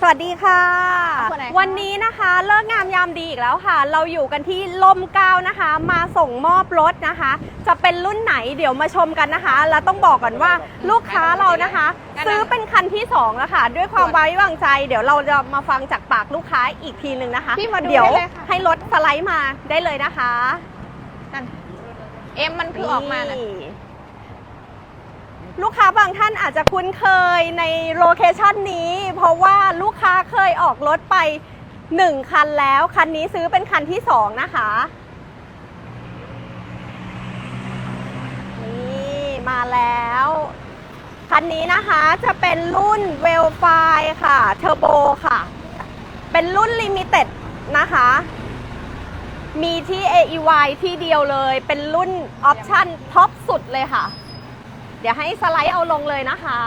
สวัสดีค่ะ คนไหนคะ วันนี้นะคะเลิกงามยามดีอีกแล้วค่ะ เราอยู่กันที่ล่มเกล้านะคะ มาส่งมอบรถนะคะ จะเป็นรุ่นไหนเดี๋ยวมาชมกันนะคะ แล้วต้องบอกก่อนว่าลูกค้าเรานะคะ ซื้อเป็นคันที่สองแล้วค่ะ ด้วยความไว้วางใจ เดี๋ยวเราจะมาฟังจากปากลูกค้าอีกทีหนึ่งนะคะพี่มาดูเดี๋ยวได้เลยค่ะ ให้รถสไลด์มาได้เลยนะคะ นั่นเอ็มมันคือออกมาน่ะนี่ ลูกค้าบางท่านอาจจะคุ้นเคยในโลเคชันนี้ เพราะว่าลูกค้าเคยออกรถไป 1 คันแล้ว คันนี้ซื้อเป็นคันที่ 2 นะคะนี่มาแล้ว คันนี้นะคะจะเป็นรุ่นเวลไฟค่ะเทอร์โบค่ะ เป็นรุ่นลิมิเต็ดนะคะ มีที่ AEY ที่เดียวเลย เป็นรุ่นออปชั่นท็อปสุดเลยค่ะ เดี๋ยวให้สไลด์เอาลงเลยนะคะ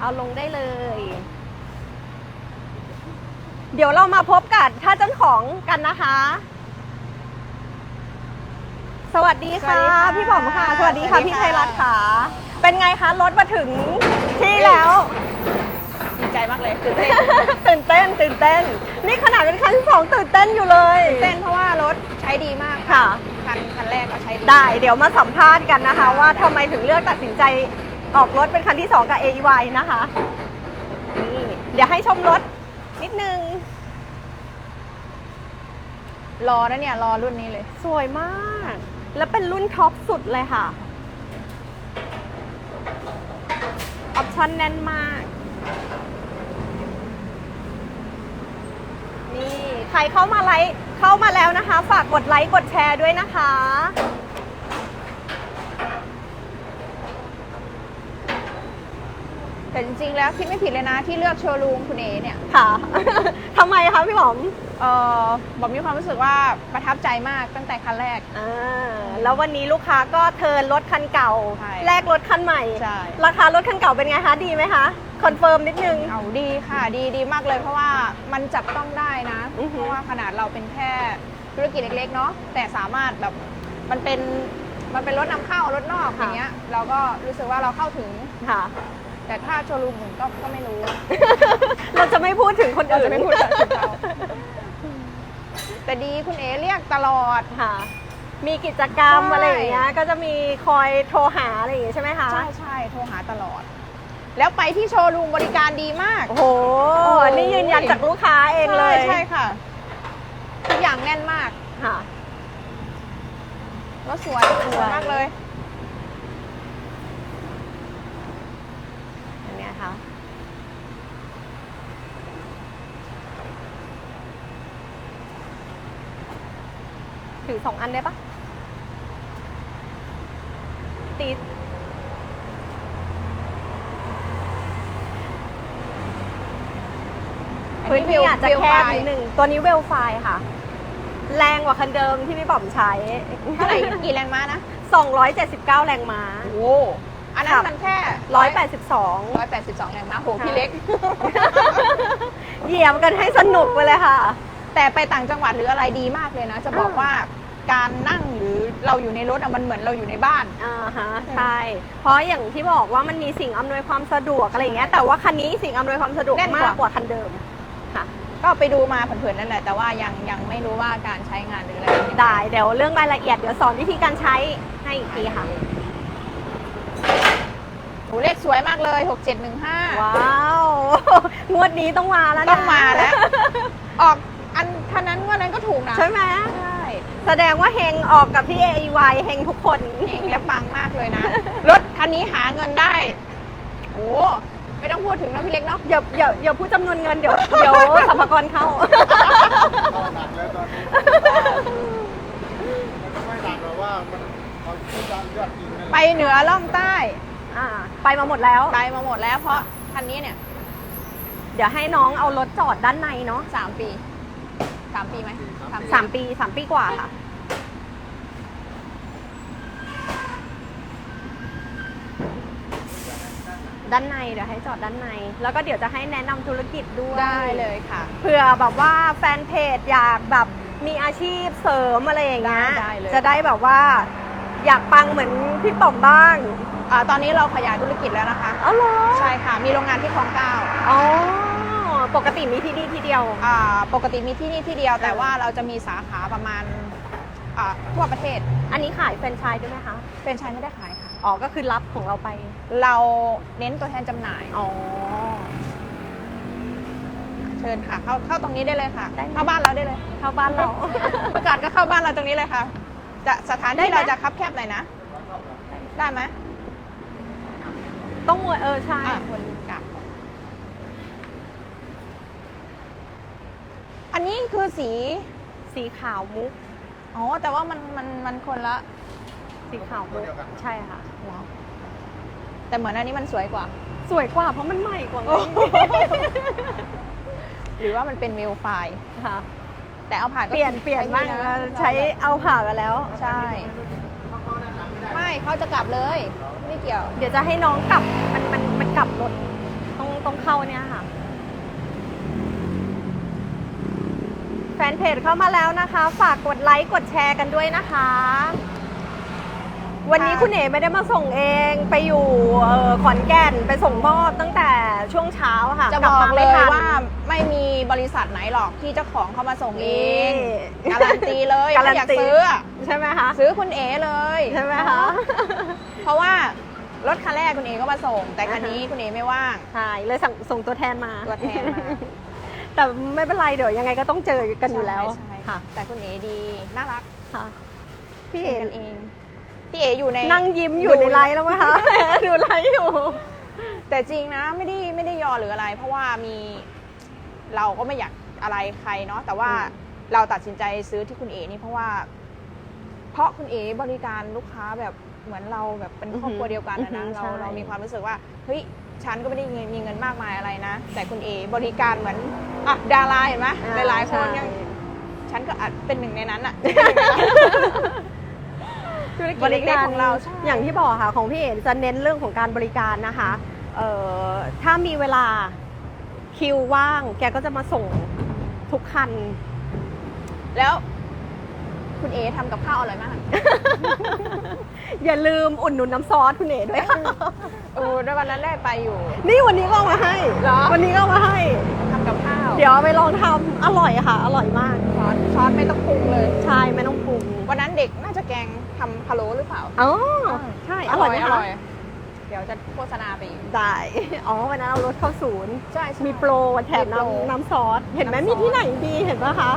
เอาลงได้เลย เดี๋ยวเรามาพบกับท่านเจ้าของกันนะคะ สวัสดีค่ะ สวัสดีค่ะพี่บอมค่ะ สวัสดีค่ะ สวัสดีพี่ค่ะ ชัยรัตน์ค่ะ เป็นไงคะ รถมาถึงที่แล้วดี ใจมากเลยตื่นเต้นตื่นเต้นตื่นเต้น นี่ขนาดเป็นคันที่สองตื่นเต้นอยู่เลยตื่นเต้นเพราะว่ารถใช้ดีมากค่ะ คันคันแรกก็ใช้ดีได้ เดี๋ยวมาสัมภาษณ์กันนะคะ ว่าทำไมถึงเลือกตัดสินใจออกรถเป็นคันที่2กับ AEY นะคะนี่เดี๋ยวให้ชมรถนิดนึง รอนะเนี่ยรอรุ่นนี้เลย สวยมาก แล้วเป็นรุ่นท็อปสุดเลยค่ะ ออปชั่นแน่นมาก นี่ใครเข้ามาไลค์เข้ามาแล้วนะคะ ฝากกดไลค์กดแชร์ด้วยนะคะ แต่จริงๆแล้วคิดไม่ผิดเลยนะที่เลือกโชว์รูมคุณเอเนี่ยค่ะ ทำไมคะพี่หมอมเออบอกมีความรู้สึกว่าประทับใจมากตั้งแต่คันแรก อ่าแล้ววันนี้ลูกค้าก็เทิร์นรถคันเก่า ใช่แลกรถคันใหม่ ใช่ ราคารถคันเก่าเป็นไงคะ ดีไหมคะ คอนเฟิร์มนิดนึง เอาดีค่ะดีดีมากเลยเพราะว่ามันจับต้องได้นะ อือฮึ เพราะว่าขนาดเราเป็นแค่ธุรกิจเล็กๆเนาะแต่สามารถแบบมันเป็นมันเป็นรถนำเข้ารถนอกอย่างเงี้ยเราก็รู้สึกว่าเราเข้าถึง ค่ะ แต่ถ้าโชว์รูมอื่นก็ก็ไม่รู้ เราจะไม่พูดถึงคนเราอื่นจะไม่พูดถึงเขาแต่ดีคุณเอเรียกตลอด ค่ะ มีกิจกรรมใช่ อะไรอย่างเงี้ยก็จะมีคอยโทรหาอะไรอย่างเงี้ยใช่ไหมคะ ใช่ใช่โทรหาตลอด แล้วไปที่โชว์รูมบริการดีมากโอ้โหอันนี้ยืนยันจากลูกค้าเองเลย ใช่ใช่ค่ะ ทุกอย่างแน่นมากค่ะรถสวยสวยมากเลยอันเนี้ยค่ะถือสองอันได้ปะตี พื้นที่อาจจะแคบนิดนึงตัวนี้เวลไฟค่ะ แรงกว่าคันเดิมที่พี่บอมใช้เท่าไหร่กี่แรงม้านะ 279 แรงม้าโอ้อันนั้นครับมันแค่182ร้อยแปดสิบสองแรงม้าโหพี่เล็ก เหยียบกันให้สนุกไปเลยค่ะ แต่ไปต่างจังหวัดหรืออะไรดีมากเลยนะ จะบอกว่าการนั่งหรือเราอยู่ในรถอะมันเหมือนเราอยู่ในบ้านอ่าฮะใช่เพราะอย่างที่บอกว่ามันมีสิ่งอำนวยความสะดวกอะไรอย่างเงี้ยแต่ว่าคันนี้สิ่งอำนวยความสะดวกแน่นกว่ามากกว่าคันเดิม ค่ะ ก็ไปดูมาเผินๆนั่นแหละ แต่ว่ายังยังไม่รู้ว่าการใช้งานหรืออะไรได้เดี๋ยวเรื่องรายละเอียดเดี๋ยวสอนวิธีการใช้ให้อีกทีค่ะ โหเลขสวยมากเลย 6715 ว้าว งวดนี้ต้องมาแล้วนะต้องมาแล้ว ออกอันท่านั้นงว่านั้นก็ถูกนะ ใช่ไหมใช่แสดงว่าเฮงออกกับพี่ AEY เฮงทุกคน เองและปังมากเลยนะ รถคันนี้หาเงินได้โอ้ ไม่ต้องพูดถึงนะพี่เล็กเนาะอย่าอย่าอย่าพูดจำนวนเงินเดี๋ยวเดี๋ยวสรรพากรเข้าหนักแล้วตอนนี้มันก็ไม่หนักหรอกว่ามันเอาที่ยอดยอดจริงนั่นแหไปละเหนือล่องใต้อ่า ไปมาหมดแล้ว ไปมาหมดแล้วเพราะคันนี้เนี่ยเดี๋ยวให้น้องเอารถจอดด้านในเนาะสามปีสามปีไหมสามสามปีสามปีกว่าค่ะ ด้านในเดี๋ยวให้จอดด้านใน แล้วก็เดี๋ยวจะให้แนะนำธุรกิจด้วยได้เลยค่ะ เผื่อแบบว่าแฟนเพจอยากแบบมีอาชีพเสริมอะไรอย่างเงี้ยได้ได้เลย จะได้แบบว่า อยากปังเหมือนพี่ป๋อมบ้างอ่าตอนนี้เราขยายธุรกิจแล้วนะคะ อ๋อเหรอใช่ค่ะ มีโรงงานที่คลองเก้าอ๋อปกติมีที่นี่ที่เดียว อ่าปกติมีที่นี่ที่เดียว แต่ว่าเราจะมีสาขาประมาณอ่าทั่วประเทศอันนี้ขายแฟรนไชส์ด้วยไหมคะ เป็นชายไม่ได้ขายค่ะ อ๋อก็คือรับของเราไป เราเน้นตัวแทนจำหน่าย อ๋อ เชิญค่ะ เข้าเข้าตรงนี้ได้เลยค่ะ ได้ไหมเข้าบ้านเราได้เลย เข้าบ้านเรา ประกาศก็เข้าบ้านเราตรงนี้เลยค่ะ จะสถานได้ที่ไหมเราจะคับแคบหน่อยนะ ได้ไหมต้องวนเออใช่อะวนกลับ อันนี้คือสี สีขาวมุก อ๋อ แต่ว่ามันมันมันคนละ สีขาวมุก ใช่ค่ะ แต่เหมือนอันนี้มันสวยกว่า สวยกว่าเพราะมันใหม่กว่าไงหรือว่ามันเป็นเวลไฟล์ค่ะ แต่เอาผ่านก็เปลี่ยนเปลี่ยนบ้างใช้นะดีะใช้เอาผ่ากันแล้ว ใช่ ไม่เขาจะกลับเลย ไม่เกี่ยว เดี๋ยวจะให้น้องกลับมันมันมันกลับรถต้องต้องเข้าเนี่ยค่ะ แฟนเพจเข้ามาแล้วนะคะ ฝากกดไลค์กดแชร์กันด้วยนะคะ วันนี้ค่ะคุณเอ๋ไม่ได้มาส่งเองไปอยู่เอ่อขอนแก่นไปส่งมอบตั้งแต่ช่วงเช้าค่ะจะกบลัอกมาเลไม่ยทันว่าไม่มีบริษัทไหนหรอกที่เจ้าของเขามาส่งเองนี่การันตีเลยการัถ้านอยากตีซื้ออะใช่ไหมคะซื้อคุณเอเลยใช่ไหมคะเพราะว่ารถคันแรกคุณเอก็มาส่ง แต่คันนี้คุณเอไม่ว่างใช่เลยสั่งส่งตัวแทนมาตัวแทนมาแต่ไม่เป็นไรเดี๋ยวยังไงก็ต้องเจอกันอยู่แล้วใช่ใช่ค่ะ แต่คุณเอดีน่ารักค่ะพี่เป็เอ๋นกันเอง พี่เออยู่ในนั่งยิ้มอยู่ในไลฟ์แล้วไหมคะ ดูไลฟ์อยู่ แต่จริงนะไม่ได้ไม่ได้ยอหรืออะไร เพราะว่ามีเราก็ไม่อยากอะไรใครเนาะแต่ว่าอืมเราตัดสินใจซื้อที่คุณเอนี่เพราะว่า เพราะคุณเอบริการลูกค้าแบบเหมือนเราแบบเป็นครอบครัวเดียวกันนะนะเราเรามีความรู้สึกว่าเฮ้ยฉันก็ไม่ได้มีเงินมากมายอะไรนะ แต่คุณเอบริการเหมือนอะดาราเห็นไหมอ่หลายๆคนใช่ยังฉันก็อาจเป็นหนึ่งในนั้นอะ ธุรกิจบริเล็กการๆของเราใช่ อย่างที่บอกค่ะของพี่เอ๋จะเน้นเรื่องของการบริการนะคะเอ่อถ้ามีเวลาคิวว่าง แกก็จะมาส่งทุกคัน แล้วคุณเอทำกับข้าวอร่อยมาก อย่าลืมอุ่นหนุนน้ำซอสคุณเอ๋ด้วยค่ะ เออด้วยวันนั้นแรกไปอยู่ นี่วันนี้ก็เอามาให้ เหรอ วันนี้ก็เอามาให้ ทำกับข้าวเดี๋ยวเอาไปลองทำอร่อยค่ะ อร่อยมากช้อนช้อนไม่ต้องปรุงเลย ใช่ไม่ต้องปรุงวันนั้นเด็กน่าจะแกง ทำพะโล้หรือเปล่าอ๋อใช่อร่อยไหมอคะร่อยเดี๋ยวจะโฆษณาไปอีก ได้ อ๋อ วันนั้นเอารถเข้าศูนย์ใช่ใช่มีโปรแถมมีโปรน้ำน้ำซอส เห็นไหมน้ำซอส มีที่ไหนดีเห็นปะคะ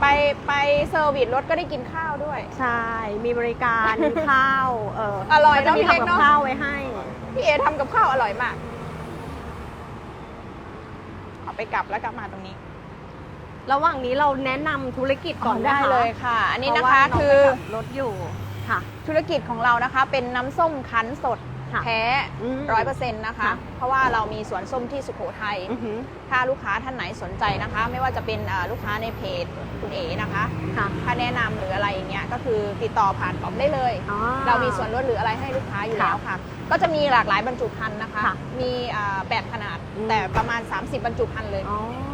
ไปไปเซอร์วิสรถก็ได้กินข้าวด้วย ใช่ มีบริการมีข้าว เอออร่อยก็จะมีเนอะพี่เล็กทำกับเนอะ ข้าวไว้ให้ พี่เอทำกับข้าวอร่อยมาก เอาไปกลับแล้วกลับมาตรงนี้ ระหว่างนี้เราแนะนำธุรกิจก่อนได้หมเลยค่ะ อันนี้เพนะราว่าคะน้งคือไปกับรถอยู่ค่ะ ธุรกิจของเรานะคะเป็นน้ำส้มคั้นสดค่ะแท้อืมร้อยเปอร์เซ็นต์นะคะ ค่ะ เพราะว่าเรามีสวนส้มที่สุโขทัย อือหือถ้าลูกค้าท่านไหนสนใจนะคะ ไม่ว่าจะเป็นอ่าลูกค้าในเพจคุณเอ๋นะคะ ค่ะถ้าแนะนำหรืออะไรอย่างเงี้ยก็คือติดต่อผ่านออมได้เลย อ๋อ เรามีส่วนลดหรืออะไรให้ลูกค้าอยู่ค่ะแล้วค่ะ ก็จะมีหลากหลายบรรจุภัณฑ์นะคะ ค่ะมีอ่าแปดขนาด อืม แต่ประมาณ 30 บรรจุภัณฑ์เลย อ๋อค่ะ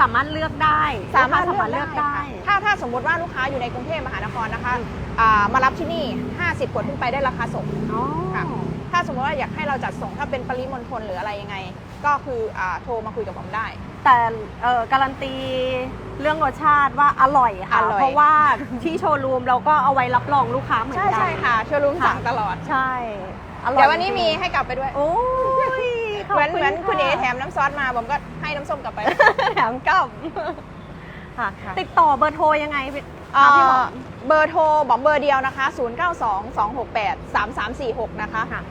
สามารถเลือกได้สามารถลูกค้เลือกได้ค่ะถ้าถ้าสมมติว่าลูกค้าอยู่ในกรุงเทพมหานครนะคะอ่ามารับที่นี่ 50ขวดขึ้นไปได้ราคาส่งอ๋อค่ะถ้าสมมติว่าอยากให้เราจัดส่งถ้าเป็นปริมณฑลหรืออะไรยังไง ก็คืออาโทรมาคุยกับผมได้ แต่เอ่อการันตีเรื่องรสชาติว่าอร่อยค่ะอร่อยเพราะว่าที่โชว์รูมเราก็เอาไว้รับรองลูกค้าเหมือนใช่กันใช่ค่ะ โชว์รูมค่ะสั่งตลอด ใช่อร่อยเดี๋ยววันนี้มีจริงให้กลับไปด้วยๆโอ้ ยขบเหมือนเหมือนคุณเอค่ะแถมน้ำซอสมาผมก็ให้น้ำส้มกลับไป แถมกลับค่ะค่ะ ติดต่อเบอร์โทรยังไงพี่เอ่คะพี่หมออเบอร์โทรบอกเบอร์เดียวนะคะ 092268 3346 นะคะ ค่ะ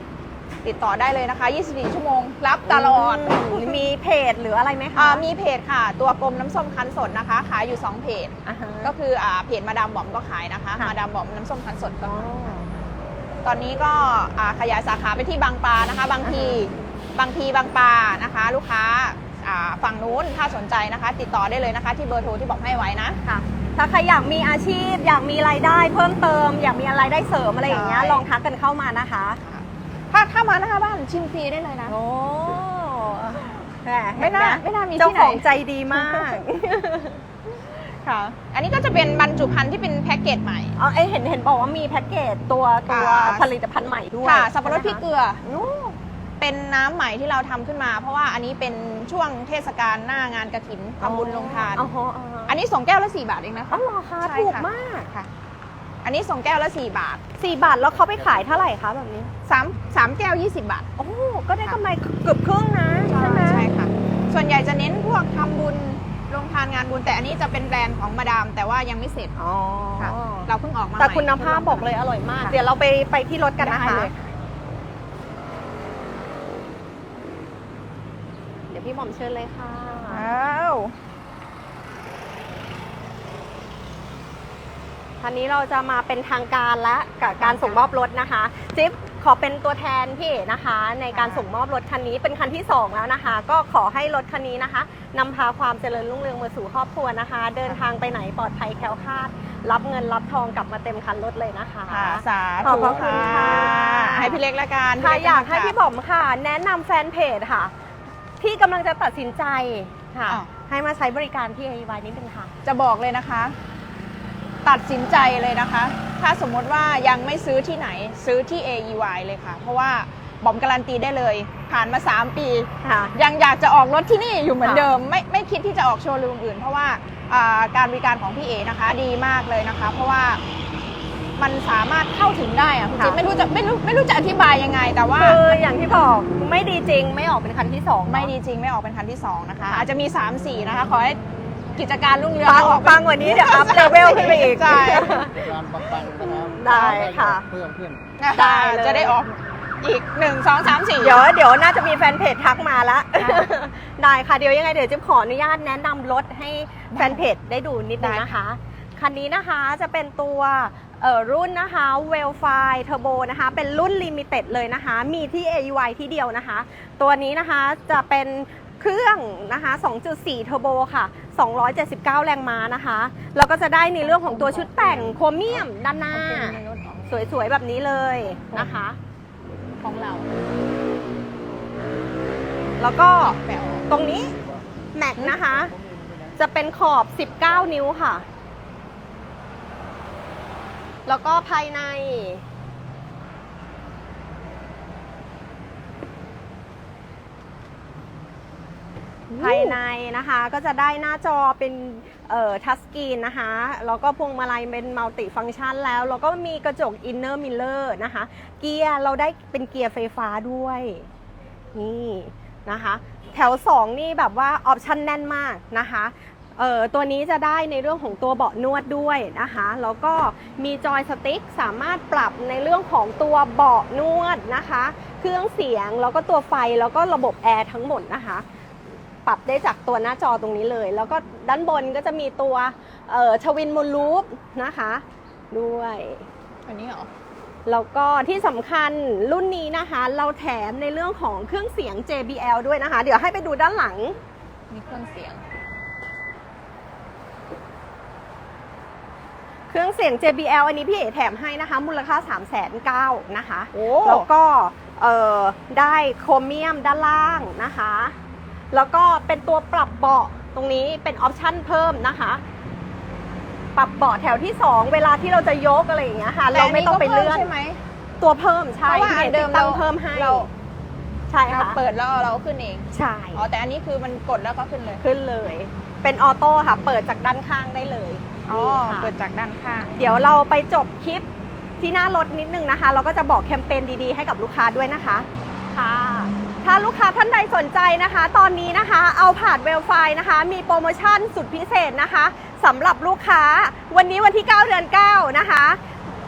ติดต่อได้เลยนะคะ 24 ชั่วโมง รับตลอดมมีเพจหรืออะไรไหมคะอ่ามีเพจค่ะ ตัวกลมน้ำส้มคั้นสดนะคะ ขายอยู่ 2 เพจ อ่าฮะ ก็คืออ่าเพจมาดามบอมก็ขายนะคะ ค่ะ มาดามบอมน้ำส้มคั้นสดก็อ๋อขายตอนนี้ก็อ่าขยายสาขาไปที่บางปลานะคะ บางที บางทีบางปลานะคะ ลูกค้าอ่าฝั่งนู้นถ้าสนใจนะคะ ติดต่อได้เลยนะคะที่เบอร์โทรที่บอกให้ไว้นะค่ะ ถ้าใครอยากมีอาชีพ อยากมีรายได้เพิ่มเติม อยากมีอะไรายได้เสริมอะไรอย่างเงี้ยใช่ลองทักกันเข้ามานะคะ ถ้าถ้ามาหน้าบ้านชิมฟรีได้เลยนะโอ้แหไม่น่าเห็หไม่น่ามีที่ไหนเจ้าของใจดีมากค่ะอันนี้ก็จะเป็นบรรจุภัณฑ์ที่เป็นแพ็กเกจใหม่อ๋อเอ้ยเห็นเห็นบอกว่ามีแพ็กเกจตัวตัวค่ะผลิตภัณฑ์ใหม่ด้วยค่ะสับปะรดพริกเกลือโอ้ เป็นน้ำใหม่ที่เราทำขึ้นมา เพราะว่าอันนี้เป็นช่วงเทศกาลหน้างานกระถินทำบุญลงทาน อ๋อฮะอ๋อฮะอันนี้สองแก้วละ4บาทเองนะคะ อ๋อเหรอคะใช่ถูกค่ะมากค่ะ อันนี้สองแก้วละ4บาทสี่บาทแล้วเขาไปขายเท่าไหร่คะแบบนี้ สามสามแก้ว 20 บาท โอ้ก็ได้กำไรเกือบครึ่งนะ ใช่ไหมใช่ค่ะ ส่วนใหญ่จะเน้นพวกทำบุญลงทานงานบุญแต่อันนี้จะเป็นแบรนด์ของมาดาม แต่ว่ายังไม่เสร็จ อ๋อค่ะ เราเพิ่งออกมาแต่ใหม่ คุณภาพบอกเลยอร่อยมาก ค่ะเดี๋ยวเราไปไปที่รถกันนะคะได้เลยเดี๋ยวพี่หม่อมเชิญเลยค่ะอ้าวคันนี้เราจะมาเป็นทางการและกับการส่งมอบรถนะคะ จิ๊บขอเป็นตัวแทนพี่เอ๋นะคะ ในการส่งมอบรถคันนี้เป็นคันที่สองแล้วนะคะ ก็ขอให้รถคันนี้นะคะนำพาความเจริญรุ่งเรืองมาสู่ครอบครัวนะคะ เดินทางไปไหนปลอดภัยแคล้วคลาด รับเงินรับทองกลับมาเต็มคันรถเลยนะคะค่ะสาขอบธุพระคุณค่ะให้พี่เล็กละกันค่ะพี่เล็อยากให้ค่ะพี่บอมค่ะ แนะนำแฟนเพจค่ะ ที่กำลังจะตัดสินใจค่ะ อ้าว ให้มาใช้บริการที่ AIY นิดนึงค่ะ จะบอกเลยนะคะ ตัดสินใจเลยนะคะ ถ้าสมมติว่ายังไม่ซื้อที่ไหนซื้อที่ AEY เลยค่ะ เพราะว่าบอมการันตีได้เลย ผ่านมา 3 ปี ค่ะ ยังอยากจะออกรถที่นี่อยู่เหมือนค่ะเดิม ไม่ไม่คิดที่จะออกโชว์รูมอื่น เพราะว่าอ่าการบริการของพี่เอนะคะ ดีมากเลยนะคะ เพราะว่า มันสามารถเข้าถึงได้อะคุณจิ๊บไม่รู้จะไม่รู้ไม่รู้จะอธิบายยังไง แต่ว่าคืออย่างที่บอกไม่ดีจริงไม่ออกเป็นคันที่สองเนอะไม่ดีจริงไม่ออกเป็นคันที่2นะคะค่ะอาจจะมี 3 4 นะคะ ขอให้กิจการรุ่งเรืองปังออกปังกว่านี้เดี๋ยวอัพเลเวลขึ้นไปอีก ใช่การปังๆนะครับได้ค่ะ เพิ่มขึ้นนะคะได้เลย จะได้ออกอีก 1 2 3 4 เดี๋ยวเดี๋ยวน่าจะมีแฟนเพจทักมาละ ได้ค่ะเดี๋ยวยังไงเดี๋ยวจะขออนุญาตแนะนำรถให้แฟนเพจได้ดูนิดนึงนะคะ คันนี้นะคะจะเป็นตัว เออรุ่นนะคะ w e l f i Turbo นะคะ เป็นรุ่นลิมิเต็ดเลยนะคะ มีที่ AUI ที่เดียวนะคะ ตัวนี้นะคะจะเป็นเครื่องนะคะ 2.4 Turbo ค่ะ 279 แรงม้านะคะ แล้วก็จะได้ในเรื่องของตัวชุดแต่งโครเมียมด้านหน้า สวยๆ แบบนี้เลยนะคะ ของเรา แล้วก็ตรงนี้ แม็กนะคะ จะเป็นขอบ 19 นิ้วค่ะ แล้วก็ภายใน ภายในนะคะก็จะได้หน้าจอเป็นเอ่อทัชสกรีนนะคะ แล้วก็พวงมาลัยเป็นมัลติฟังก์ชันแล้ว แล้วก็มีกระจกอินเนอร์มิลเลอร์นะคะ เกียร์เราได้เป็นเกียร์ไฟฟ้าด้วย นี่นะคะ แถว 2 นี่แบบว่าออปชันแน่นมากนะคะ เอ่อตัวนี้จะได้ในเรื่องของตัวเบาะนวดด้วยนะคะแล้วก็มีจอยสติ๊กสามารถปรับในเรื่องของตัวเบาะนวดนะคะ เครื่องเสียงแล้วก็ตัวไฟแล้วก็ระบบแอร์ทั้งหมดนะคะปรับได้จากตัวหน้าจอตรงนี้เลย แล้วก็ด้านบนก็จะมีตัวทวินมูลลูปนะคะ ด้วยอันนี้เหรอแล้วก็ที่สำคัญรุ่นนี้นะคะ เราแถมในเรื่องของเครื่องเสียง JBL ด้วยนะคะ เดี๋ยวให้ไปดูด้านหลัง มีเครื่องเสียง เครื่องเสียง JBL อันนี้พี่เอ๋แถมให้นะคะ มูลค่า 3 9 0 0 0นะคะโอ้แล้วก็เอ่อได้โครเมียมด้านล่างนะคะ แล้วก็เป็นตัวปรับเบาะตรงนี้เป็นออปชั่นเพิ่มนะคะ ปรับเบาะแถวที่ 2 เวลาที่เราจะยกอะไรอย่างเงี้ยค่ะ เราไม่ต้องไปเลื่อนใช่ไหมตัวเพิ่มใช่เพราะว่าอันพี่เดิเดิมมตั้งเราเพิ่มให้เราใช่เราค่ะเปิดแล้วเราขึ้นเองใช่อ๋อแต่อันนี้คือมันกดแล้วก็ขึ้นเลยขึ้นเลย เป็นออโต้ค่ะ เปิดจากด้านข้างได้เลย อ๋อนี่ค่ะเปิดจากด้านข้าง เดี๋ยวเราไปจบคลิปที่หน้ารถนิดนึงนะคะ เราก็จะบอกแคมเปญดีๆ ให้กับลูกค้าด้วยนะคะค่ะ ถ้าลูกค้าท่านใดสนใจนะคะ ตอนนี้นะคะเอาผ่านเวลไฟนะคะ มีโปรโมชั่นสุดพิเศษนะคะสำหรับลูกค้า วันนี้วันที่ 9 เดือน 9 นะคะ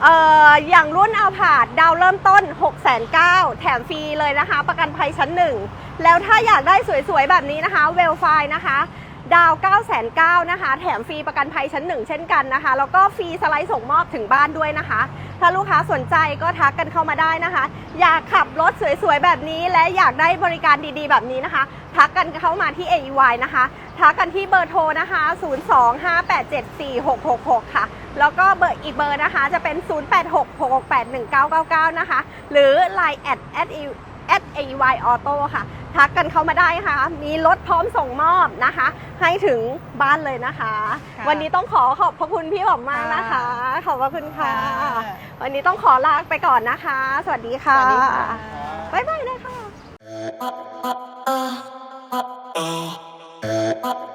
เอ่ออย่างรุ่นเอาผาดดาวเริ่มต้น 6 9 0 0 0แถมฟรีเลยนะคะ ประกันภัยชั้นหนึ่งแล้วถ้าอยากได้สวยๆ แบบนี้นะคะ เวลไฟนะคะ ดาว 9 9 0 0 0นะคะ แถมฟรีประกันภัยชั้นหนึ่งเช่นกันนะคะ แล้วก็ฟรีสไลด์ส่งมอบถึงบ้านด้วยนะคะ ถ้าลูกค้าสนใจก็ทักกันเข้ามาได้นะคะ อยากขับรถสวยๆ แบบนี้ และอยากได้บริการดีๆ แบบนี้นะคะ ทักกันเข้ามาที่ AEY นะคะ ทักกันที่เบอร์โทรนะคะ 025874666 ค่ะ แล้วก็เบอร์อีกเบอร์นะคะจะเป็น 0866819999 นะคะ หรือ Line at at at AEY Auto ค่ะ ทักกันเข้ามาได้ค่ะ มีรถพร้อมส่งมอบนะคะ ให้ถึงบ้านเลยนะคะ ค่ะวันนี้ต้องขอขอบพระคุณพี่หอมมากนะคะ ขอบพระคุณค่ะ ค่ะ วันนี้ต้องขอลาไปก่อนนะคะ สวัสดีค่ะสวัสดีค่ะ บ๊ายบายเลยค่ะ Oh.